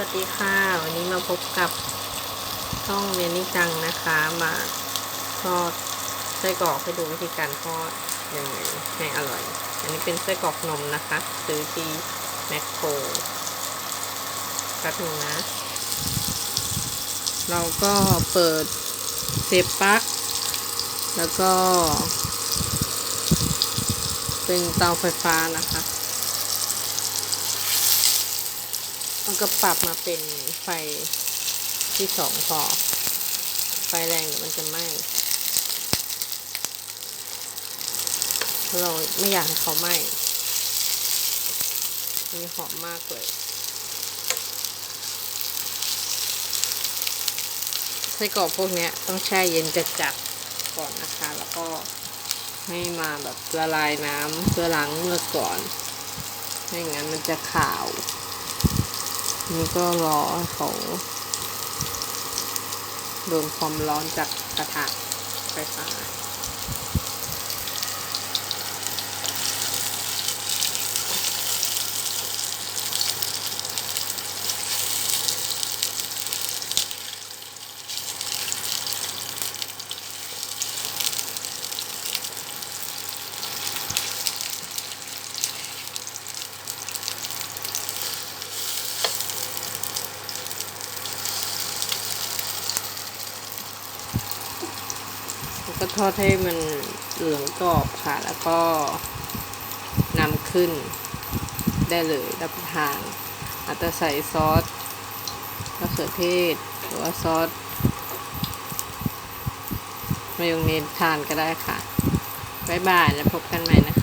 สวัสดีค่ะ วันนี้มาพบกับช่องเมนิจังนะคะ มาทอดไส้กรอกให้ดูวิธีการทอดยังไงให้อร่อย อันนี้เป็นไส้กรอกนมนะคะ ซื้อที่แมคโครแป๊บนึงนะ เราก็เปิดเซฟปลั๊กแล้วก็ เป็นเตาไฟฟ้านะคะ มันก็ปรับมาเป็นไฟที่สองพอ ไฟแรงเดี๋ยวมันจะไหม้เราไม่อยากให้เขาไหม้มีหอมมากเลยไส้กรอกพวกนี้ต้องแช่เย็นจัดๆก่อนนะคะ แล้วก็ให้มาแบบละลายน้ำเพื่อล้างเมือกก่อนไม่งั้นมันจะขาว นี่ก็รอเขาโดนความร้อนจากกระทะไฟฟ้า ก็ทอดให้มันเหลืองกรอบค่ะ แล้วก็นำขึ้นได้เลยรับประทาน อาจจะใส่ซอสมะเขือเทศ หรือว่าซอสมายองเนสทานก็ได้ค่ะ บ๊ายบาย แล้วพบกันใหม่นะ